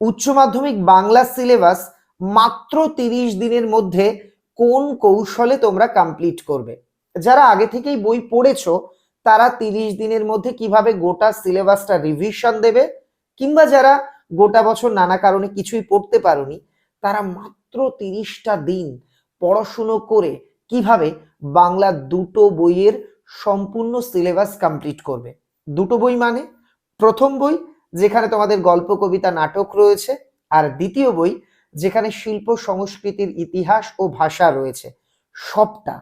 উচ্চ মাধ্যমিক বাংলা সিলেবাস মাত্র তিরিশ দিনের মধ্যে কোন কৌশলে তোমরা কমপ্লিট করবে? যারা আগে থেকেই বই পড়েছো, তারা তিরিশ দিনের মধ্যে কীভাবে গোটা সিলেবাসটা রিভিশন দেবে? কিংবা যারা গোটা বছর নানা কারণে কিছুই পড়তে পারোনি, তারা মাত্র তিরিশটা দিন পড়াশুনো করে কীভাবে বাংলা দুটো বইয়ের সম্পূর্ণ সিলেবাস কমপ্লিট করবে? দুটো বই মানে? প্রথম বই যেখানে তোমাদের গল্প, কবিতা, নাটক রয়েছে। আর দ্বিতীয় বই, যেখানে শিল্প, সংস্কৃতির ইতিহাস ও ভাষা রয়েছে। সবটা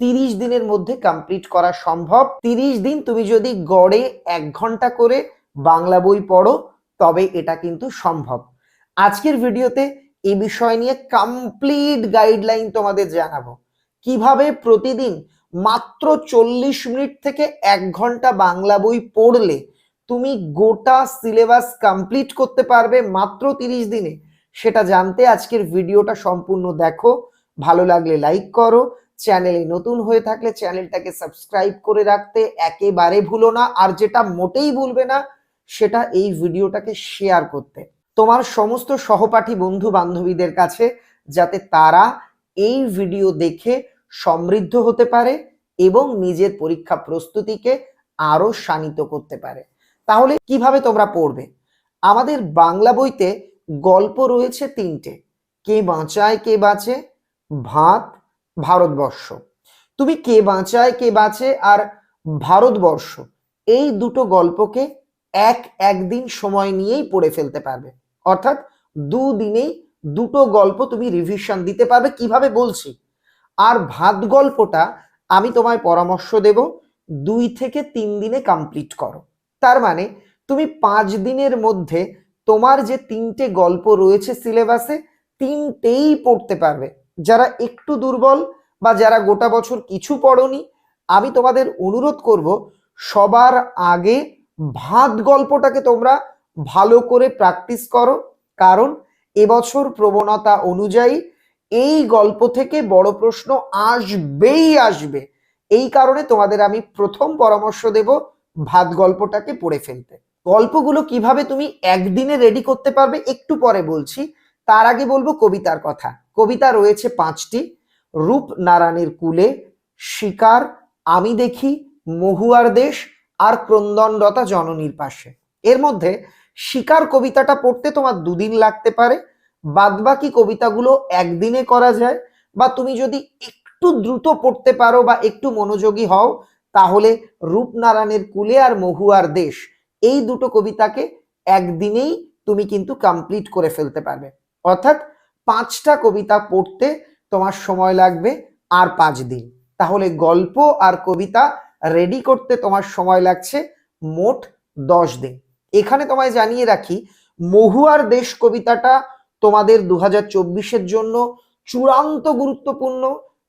তিরিশ দিনের মধ্যে কমপ্লিট করা সম্ভব। তিরিশ দিন তুমি যদি গড়ে এক ঘণ্টা করে বাংলা বই পড়ো, তবে এটা কিন্তু সম্ভব। আজকের ভিডিওতে এই বিষয় নিয়ে কমপ্লিট গাইডলাইন তোমাদের জানাব। কীভাবে প্রতিদিন মাত্র চল্লিশ মিনিট থেকে এক ঘণ্টা বাংলা বই পড়লে তুমি গোটা সিলেবাস কমপ্লিট করতে পারবে মাত্র তিরিশ দিনে। সেটা জানতে আজকের ভিডিওটা সম্পূর্ণ দেখো। ভালো লাগলে লাইক করো। চ্যানেলে নতুন হয়ে থাকলে চ্যানেলটাকে সাবস্ক্রাইব করে রাখতে একেবারে ভুলো না। আর যেটা মোটেই ভুলবে না, সেটা এই ভিডিওটাকে শেয়ার করতে। তোমার সমস্ত সহপাঠী বন্ধু বান্ধবীদের কাছে যাতে তারা এই ভিডিও দেখে সমৃদ্ধ হতে পারে এবং নিজের পরীক্ষা প্রস্তুতিকে আরও শানিত করতে পারে। তাহলে কীভাবে তোমরা পড়বে? আমাদের বাংলা বইতে গল্প রয়েছে তিনটে। কে বাঁচায়, কে বাঁচে? ভাত, ভারতবর্ষ। তুমি কে বাঁচায়, কে বাঁচে আর ভারতবর্ষ, এই দুটো গল্পকে এক একদিন সময় নিয়েই পড়ে ফেলতে পারবে। অর্থাৎ দুদিনেই দুটো গল্প তুমি রিভিশন দিতে পারবে। কীভাবে বলছি? আর ভাত গল্পটা আমি তোমায় পরামর্শ দেব, দুই থেকে তিন দিনে কমপ্লিট করো। তার মানে তুমি পাঁচ দিনের মধ্যে তোমার যে তিনটে গল্প রয়েছে সিলেবাসে, তিনটেই পড়তে পারবে। যারা একটু দুর্বল বা যারা গোটা বছর কিছু পড়নি, আমি তোমাদের অনুরোধ করব, সবার আগে ভাত গল্পটাকে তোমরা ভালো করে প্র্যাকটিস করো। কারণ এবছর প্রবণতা অনুযায়ী এই গল্প থেকে বড় প্রশ্ন আসবেই আসবে। এই কারণে তোমাদের আমি প্রথম পরামর্শ দেব ভাত গল্পটাকে পড়ে ফেলতে। গল্পগুলো কীভাবে তুমি একদিনে রেডি করতে পারবে একটু পরে বলছি। তার আগে বলব কবিতার কথা। কবিতা রয়েছে পাঁচটি। রূপ নারায়ণের কুলে, শিকার, আমি দেখি, মহুয়ার দেশ আর ক্রন্দনরতা জননীর পাশে। এর মধ্যে শিকার কবিতাটা পড়তে তোমার দুদিন লাগতে পারে। বাদবাকি কবিতাগুলো একদিনে করা যায় বা তুমি যদি একটু দ্রুত পড়তে পারো বা একটু মনোযোগী হও তাহলে রূপনারায়ণের কুলে আর মহুয়ার দেশ, এই দুটো কবিতাকে একদিনেই তুমি কিন্তু কমপ্লিট করে ফেলতে পারবে। অর্থাৎ পাঁচটা কবিতা পড়তে তোমার সময় লাগবে আর পাঁচ দিন। তাহলে গল্প আর কবিতা রেডি করতে তোমার সময় লাগছে মোট দশ দিন। এখানে তোমায় জানিয়ে রাখি, মহুয়ার দেশ কবিতাটা তোমাদের দু হাজার জন্য চূড়ান্ত গুরুত্বপূর্ণ।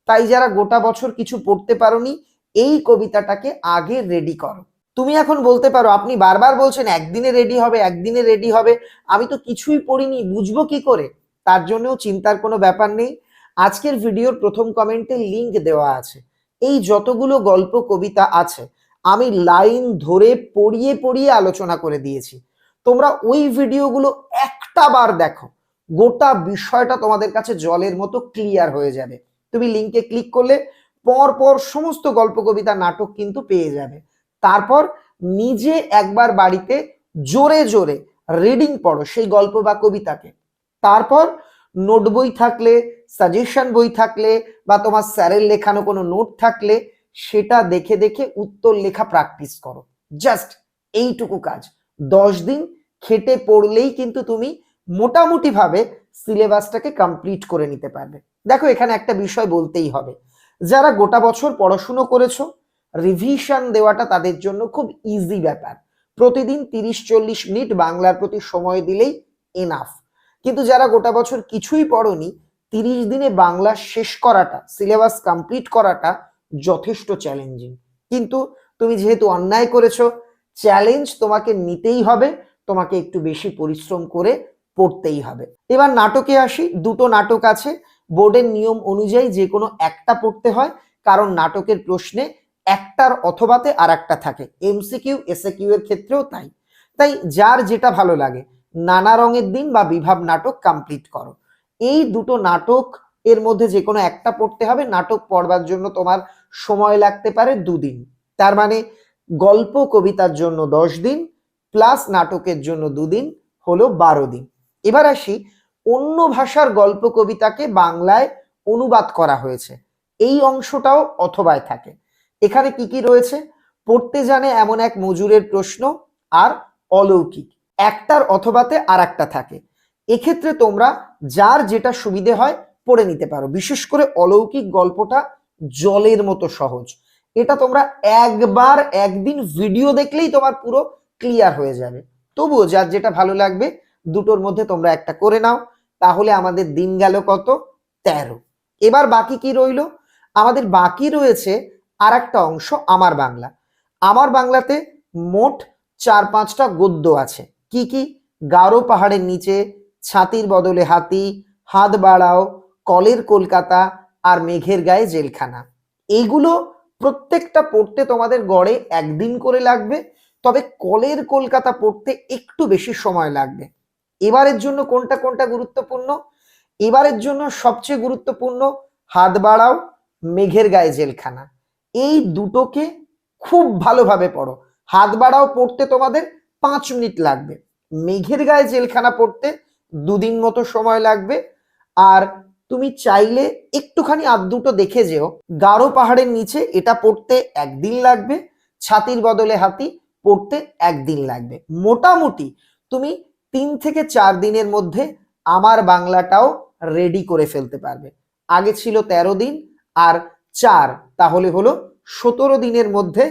তাই যারা গোটা বছর কিছু পড়তে পারোনি এই কবিতাটাকে আগে রেডি করো। তুমি এখন বলতে পারো, আপনি বারবার বলছেন একদিনে রেডি হবে, একদিনে রেডি হবে। আমি তো কিছুই পড়িনি, বুঝব কি করে? তার জন্যও চিন্তার কোনো ব্যাপার নেই। আজকের ভিডিওর প্রথম কমেন্টে লিংক দেওয়া আছে। এই যতগুলো গল্প, কবিতা আছে, আমি লাইন ধরে পড়িয়ে পড়িয়ে আলোচনা করে দিয়েছি। তোমরা ওই ভিডিওগুলো একটা বার দেখো। গোটা বিষয়টা তোমাদের কাছে জলের মতো ক্লিয়ার হয়ে যাবে। তুমি লিংকে ক্লিক করলে পর পর সমস্ত গল্প, কবিতা, নাটক কিন্তু পেয়ে যাবে। তারপর নিজে একবার বাড়িতে জোরে জোরে রিডিং পড়ো সেই গল্প বা কবিতাকে। তারপর নোট বই থাকলে সাজেশন বই থাকলে বা তোমার স্যারের লেখানো কোনো নোট থাকলে সেটা দেখে দেখে উত্তর লেখা প্র্যাকটিস করো। জাস্ট এইটুকু কাজ। দশ দিন খেটে পড়লেই কিন্তু তুমি মোটামুটি ভাবে সিলেবাসটাকে কমপ্লিট করে নিতে পারবে। দেখো এখানে একটা বিষয় বলতেই হবে। যারা গোটা বছর পড়াশুনো করেছ রিভিশন দেওয়াটা তাদের জন্য খুব ইজি ব্যাপার। প্রতিদিন তিরিশ চল্লিশ মিনিট বাংলার প্রতি সময় দিলেই এনাফ কিন্তু যারা গোটা বছর কিছুই পড়নি, তিরিশ দিনে বাংলা শেষ করাটা সিলেবাস কমপ্লিট করাটা যথেষ্ট চ্যালেঞ্জিং কিন্তু তুমি যেহেতু অন্যায় করেছ চ্যালেঞ্জ তোমাকে নিতেই হবে, তোমাকে একটু বেশি পরিশ্রম করে পড়তেই হবে। এবার নাটকে আসি, দুটো নাটক আছে বোর্ডের নিয়ম অনুযায়ী যে কোনো একটা পড়তে হয়, কারণ নাটকের প্রশ্নে একটার অথবাতে আর একটা থাকে এমসিকিউ এসএকিউ এর ক্ষেত্রেও তাই। তাই যার যেটা ভালো লাগে, নানা রঙের দিন বা বিভাব নাটক কমপ্লিট করো। এই দুটো নাটক এর মধ্যে যে কোনো একটা পড়তে হবে, নাটক পড়বার জন্য তোমার সময় লাগতে পারে দুদিন। তার মানে গল্প কবিতার জন্য দশ দিন, প্লাস নাটকের জন্য দুদিন হলো বারো দিন। এবার আসি অন্য ভাষার গল্প কবিতাকে বাংলায় অনুবাদ করা হয়েছে। এই অংশটাও অথবায় থাকে। এখানে কি কি রয়েছে? পড়তে জানে এমন এক মজুরের প্রশ্ন আর অলৌকিক। একটার অথবাতে আর একটা থাকে। এক্ষেত্রে তোমরা যার যেটা সুবিধে হয় পড়ে নিতে পারো। বিশেষ করে অলৌকিক গল্পটা জলের মতো সহজ। এটা তোমরা একবার একদিন ভিডিও দেখলেই তোমার পুরো ক্লিয়ার হয়ে যাবে। তবুও যার যেটা ভালো লাগবে, দুটোর মধ্যে তোমরা একটা করে নাও। তাহলে আমাদের দিন গেল কত? তেরো। এবার বাকি কি রইল? আমাদের বাকি রয়েছে আর একটা অংশ আমার বাংলা। আমার বাংলাতে মোট চার পাঁচটা গদ্য আছে। কি কি? গারো পাহাড়ের নিচে, ছাতির বদলে হাতি, হাত বাড়াও, কলের কলকাতা আর মেঘের গায়ে জেলখানা। এইগুলো প্রত্যেকটা পড়তে তোমাদের গড়ে একদিন করে লাগবে, তবে কলের কলকাতা পড়তে একটু বেশি সময় লাগবে। এবারের জন্য কোনটা কোনটা গুরুত্বপূর্ণ? এবারের জন্য সবচেয়ে গুরুত্বপূর্ণ হাত বাড়াও, মেঘের গায়ে জেলখানা। এই দুটোকে খুব ভালোভাবে পড়ো। হাত বাড়াও পড়তে তোমাদের পাঁচ মিনিট লাগবে। মেঘের গায়ে জেলখানা পড়তে দুদিন মতো সময় লাগবে। আর তুমি চাইলে একটুখানি আধ দুটো দেখে যেও। গাঢ় পাহাড়ের নিচে এটা পড়তে একদিন লাগবে, ছাতির বদলে হাতি পড়তে একদিন লাগবে। মোটামুটি তুমি তিন থেকে চার দিনের মধ্যে আমার বাংলাটাও রেডি করে ফেলতে পারবে। আগে ছিল তেরো দিন, আর চার তাহলে হলো সতেরো দিনের মধ্যে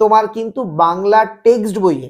তোমার কিন্তু বাংলা টেক্সট বইয়ে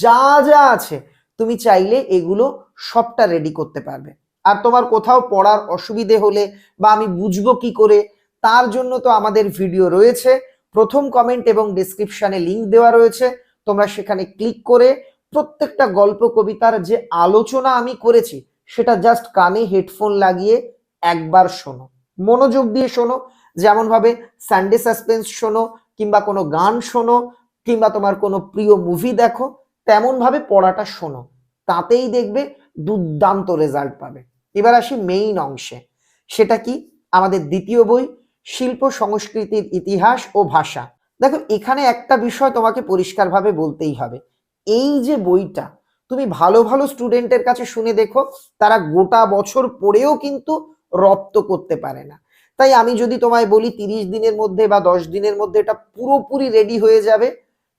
যা যা আছে তুমি চাইলে এগুলো সবটা রেডি করতে পারবে। আর তোমার কোথাও পড়ার অসুবিধে হলে বা আমি বুঝব কি করে, তার জন্য তো আমাদের ভিডিও রয়েছে। প্রথম কমেন্ট এবং ডিসক্রিপশনে লিংক দেওয়া রয়েছে। তোমরা সেখানে ক্লিক করে প্রত্যেকটা গল্প, কবিতার যে আলোচনা আমি করেছি, সেটা জাস্ট কানে হেডফোন লাগিয়ে একবার শোনো। মনোযোগ দিয়ে শোনো যেমন ভাবে সানডে সাসপেন্স শোনো, কিংবা কোনো গান শোনো, কিংবা তোমার কোনো প্রিয় মুভি দেখো তেমন ভাবে পড়াটা শোনো। তাতেই দেখবে দুর্দান্ত রেজাল্ট পাবে। এবার আসি মেইন অংশে। সেটা কি? আমাদের দ্বিতীয় বই, শিল্প, সংস্কৃতির ইতিহাস ও ভাষা। দেখো, এখানে একটা বিষয় তোমাকে পরিষ্কারভাবে বলতেই হবে। এই যে বইটা, তুমি ভালো ভালো স্টুডেন্টের কাছে শুনে দেখো, তারা গোটা বছর পড়েও কিন্তু রপ্ত করতে পারে না। তাই আমি যদি তোমায় বলি তিরিশ দিনের মধ্যে বা দশ দিনের মধ্যে এটা পুরোপুরি রেডি হয়ে যাবে,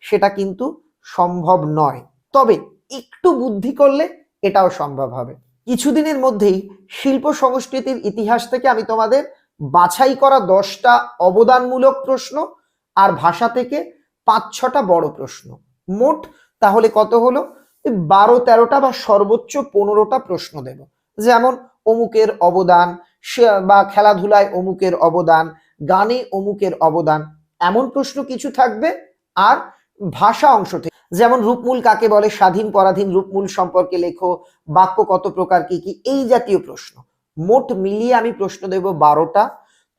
সেটা কিন্তু সম্ভব নয়। তবে একটু বুদ্ধি করলে এটাও সম্ভব হবে। কিছুদিনের মধ্যেই শিল্প সংস্কৃতির ইতিহাস থেকে আমি তোমাদের বাছাই করা দশটা অবদানমূলক প্রশ্ন আর ভাষা থেকে পাঁচ ছটা বড় প্রশ্ন। মোট তাহলে কত হলো? বারো, তেরোটা বা সর্বোচ্চ পনেরোটা প্রশ্ন দেব। যেমন, অমুকের অবদান বা খেলাধুলায় অমুকের অবদান, গানে অমুকের অবদান, এমন প্রশ্ন কিছু থাকবে। আর ভাষা অংশ থেকে, যেমন, রূপমূল কাকে বলে? স্বাধীন, পরাধীন, রূপমূল সম্পর্কে লেখো, বাক্য কত প্রকার, কি কি, এই জাতীয় প্রশ্ন। মোট মিলিয়ে আমি প্রশ্ন দেব বারোটা।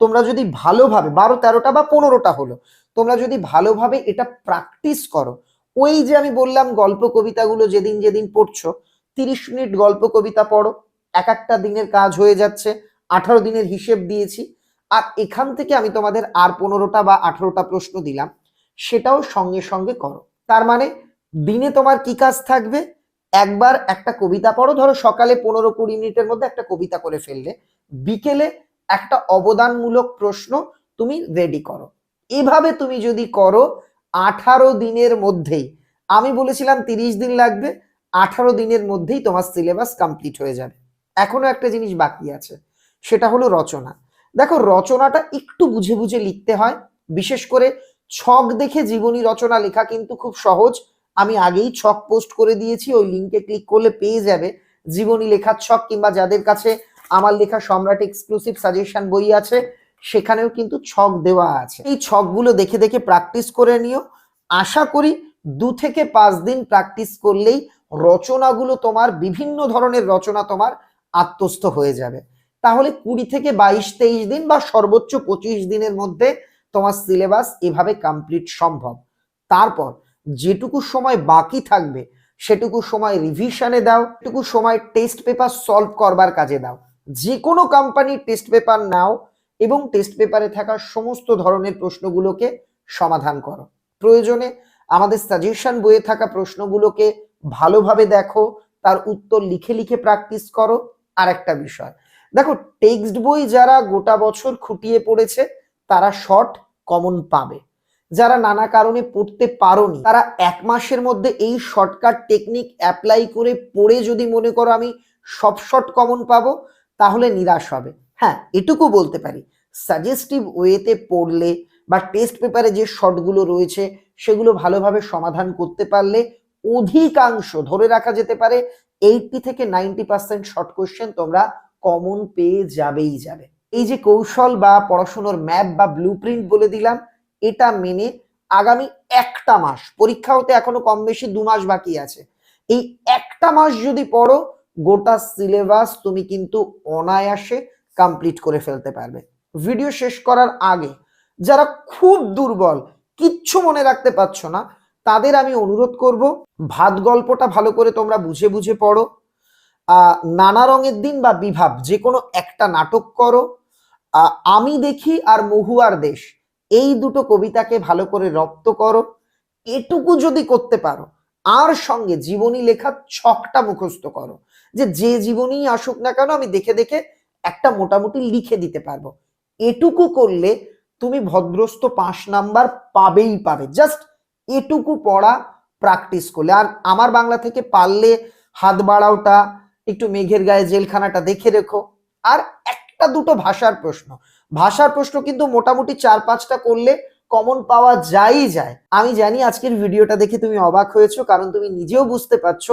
তোমরা যদি ভালোভাবে, বারো, তেরোটা বা পনেরোটা হলো, তোমরা যদি ভালোভাবে এটা প্র্যাকটিস করো ওই যে আমি বললাম গল্প কবিতাগুলো যেদিন যেদিন পড়ছো, তিরিশ মিনিট গল্প কবিতা পড়ো, এক একটা দিনের কাজ হয়ে যাচ্ছে, আঠারো দিনের হিসেব দিয়েছি, আর এখান থেকে আমি তোমাদের আর পনেরোটা বা আঠারোটা প্রশ্ন দিলাম, সেটাও সঙ্গে সঙ্গে করো। তার মানে দিনে তোমার কি কাজ থাকবে? একবার একটা কবিতা পড়ো, ধরো সকালে পনেরো কুড়ি মিনিটের মধ্যে একটা কবিতা করে ফেললে, বিকেলে একটা অবদানমূলক প্রশ্ন তুমি রেডি করো। এভাবে তুমি যদি করো আঠারো দিনের মধ্যেই, আমি বলেছিলাম তিরিশ দিন লাগবে, আঠারো দিনের মধ্যেই তোমার সিলেবাস কমপ্লিট হয়ে যাবে। এখনও একটা জিনিস বাকি আছে, সেটা হলো রচনা। দেখো, রচনাটা একটু বুঝে বুঝে লিখতে হয়, বিশেষ করে ছক দেখে জীবনী রচনা লেখা কিন্তু খুব সহজ। আমি আগেই ছক পোস্ট করে দিয়েছি, ওই লিঙ্কে ক্লিক করলে পেয়ে যাবে। জীবনী লেখার ছক কিংবা যাদের কাছে আমার লেখা সম্রাট এক্সক্লুসিভ সাজেশন বই আছে সেখানেও কিন্তু ছক দেওয়া আছে। এই ছকগুলো দেখে দেখে প্র্যাকটিস করে নিও। আশা করি দু থেকে পাঁচ দিন প্র্যাকটিস করলেই রচনাগুলো তোমার, বিভিন্ন ধরনের রচনা তোমার আত্মস্থ হয়ে যাবে। তাহলে কুড়ি থেকে বাইশ, তেইশ দিন বা সর্বোচ্চ পঁচিশ দিনের মধ্যে তোমার সিলেবাস এভাবে কমপ্লিট সম্ভব। তারপর যেটুকু সময় বাকি থাকবে, সেটুকু সময় রিভিশনে দাও, সেটুকু সময় টেস্ট পেপার সলভ করবার কাজে দাও। যে কোনো কোম্পানির টেস্ট পেপার নাও এবং টেস্ট পেপারে থাকা সমস্ত ধরনের প্রশ্নগুলোকে সমাধান করো। প্রয়োজনে আমাদের সাজেশন বইয়ে থাকা প্রশ্নগুলোকে ভালোভাবে দেখো, তার উত্তর লিখে লিখে প্র্যাকটিস করো। আর একটা বিষয়, দেখো টেক্সট বই যারা গোটা বছর খুঁটিয়ে পড়েছে, তারা শর্ট কমন পাবে। যারা নানা কারণে পড়তে পারোনি, তারা এক মাসের মধ্যে এই শর্টকাট টেকনিক অ্যাপ্লাই করে পড়ে যদি মনে করো আমি সব শর্ট কমন পাবো, তাহলে নিরাশ হবে। হ্যাঁ এটুকু বলতে পারি। সাজেস্টিভ ওয়েতে পড়লে বা টেস্ট পেপারে যে শর্টগুলো রয়েছে, সেগুলো ভালোভাবে সমাধান করতে পারলে অধিকাংশ, ধরে রাখা যেতে পারে এইটটি থেকে নাইনটি পার্সেন্ট শর্ট কোশ্চেন তোমরা কমন পেয়ে যাবেই যাবে। এই যে কৌশল বা পড়াশুনোর ম্যাপ বা ব্লু বলে দিলাম, এটা মেনে আগামী একটা মাস, পরীক্ষা হতে এখনও কম বেশি দু মাস বাকি আছে, এই একটা মাস যদি পড়ো, গোটা সিলেবাস তুমি কিন্তু অনায়াসে কমপ্লিট করে ফেলতে পারবে। ভিডিও শেষ করার আগে যারা খুব দুর্বল, কিচ্ছু মনে রাখতে পারছ না, তাদের আমি অনুরোধ করব, ভাত গল্পটা ভালো করে তোমরা বুঝে বুঝে পড়ো। নানা রঙের দিন বা বিভাব, যে কোনো একটা নাটক করো। আমি দেখি আর মহুয়ার দেশ, এই দুটো কবিতাকে ভালো করে রপ্ত করো। এটুকু যদি করতে পারো, আর সঙ্গে জীবনী লেখার ছকটা মুখস্থ করো। যে যে জীবনী আসুক না কেন, আমি দেখে দেখে একটা মোটামুটি লিখে দিতে পারব। এটুকু করলে তুমি ভদ্রস্থ পাঁচ নাম্বার পাবেই পাবে। জাস্ট এটুকু পড়া প্র্যাকটিস করলে। আর আমার বাংলা থেকে পারলে হাত বাড়াওটা, একটু মেঘের গায়ে জেলখানাটা দেখে রেখো। আর একটা দুটো ভাষার প্রশ্ন। ভাষার প্রশ্ন কিন্তু মোটামুটি চার পাঁচটা করলে কমন পাওয়া যায়ই যায়। আমি জানি আজকের ভিডিওটা দেখে তুমি অবাক হয়েছো, কারণ তুমি নিজেও বুঝতে পারছ,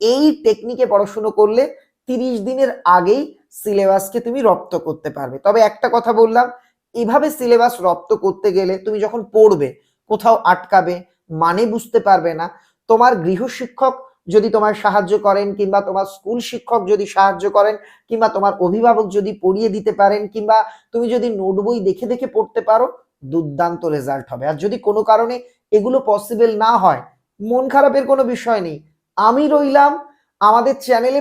এই টেকনিকে পড়াশুনো করলে তিরিশ দিনের আগেই সিলেবাসকে তুমি রপ্ত করতে পারবে। তবে একটা কথা বললাম, এভাবে সিলেবাস রপ্ত করতে গেলে তুমি যখন পড়বে, কোথাও আটকাবে মানে বুঝতে পারবে না, তোমার গৃহশিক্ষক যদি তোমার সাহায্য করেন কিংবা তোমার স্কুল শিক্ষক যদি সাহায্য করেন কিংবা তোমার অভিভাবক যদি পড়িয়ে দিতে পারেন কিংবা তুমি যদি নোট বই দেখে দেখে পড়তে পারো, দুর্দান্ত রেজাল্ট হবে। আর যদি কোনো কারণে এগুলো পসিবল না হয়, মন খারাপের কোনো বিষয় নেই। আমি রইলাম, আমাদের চ্যানেলে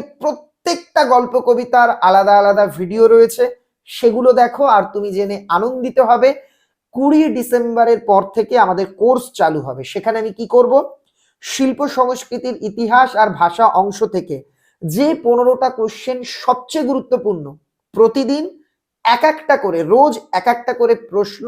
প্রত্যেকটা গল্প, কবিতার আলাদা আলাদা ভিডিও রয়েছে। সেগুলো দেখো আর তুমি জেনে আনন্দিত হবে। কুড়ি ডিসেম্বরের পর থেকে আমাদের কোর্স চালু হবে। সেখানে আমি কি করব? শিল্প সংস্কৃতির ইতিহাস আর ভাষা অংশ থেকে যে পনেরোটা কোশ্চেন সবচেয়ে গুরুত্বপূর্ণ, প্রতিদিন এক একটা করে, রোজ এক একটা করে প্রশ্ন,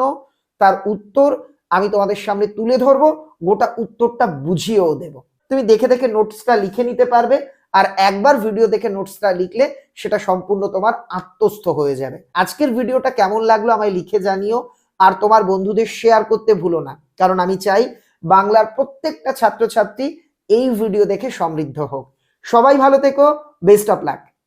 তার উত্তর আমি তোমাদের সামনে তুলে ধরবো। গোটা উত্তরটা বুঝিয়েও দেব। তুমি দেখে দেখে নোটসটা লিখে নিতে পারবে। আর একবার ভিডিও দেখে নোটসটা লিখলে সেটা সম্পূর্ণ তোমার আত্মস্থ হয়ে যাবে। আজকের ভিডিওটা কেমন লাগল আমায় লিখে জানিও, আর তোমার বন্ধুদের শেয়ার করতে ভুলো না, কারণ আমি চাই বাংলার প্রত্যেকটা ছাত্রছাত্রী এই ভিডিও দেখে সমৃদ্ধ হোক। সবাই ভালো থেকো বেস্ট অফ লাক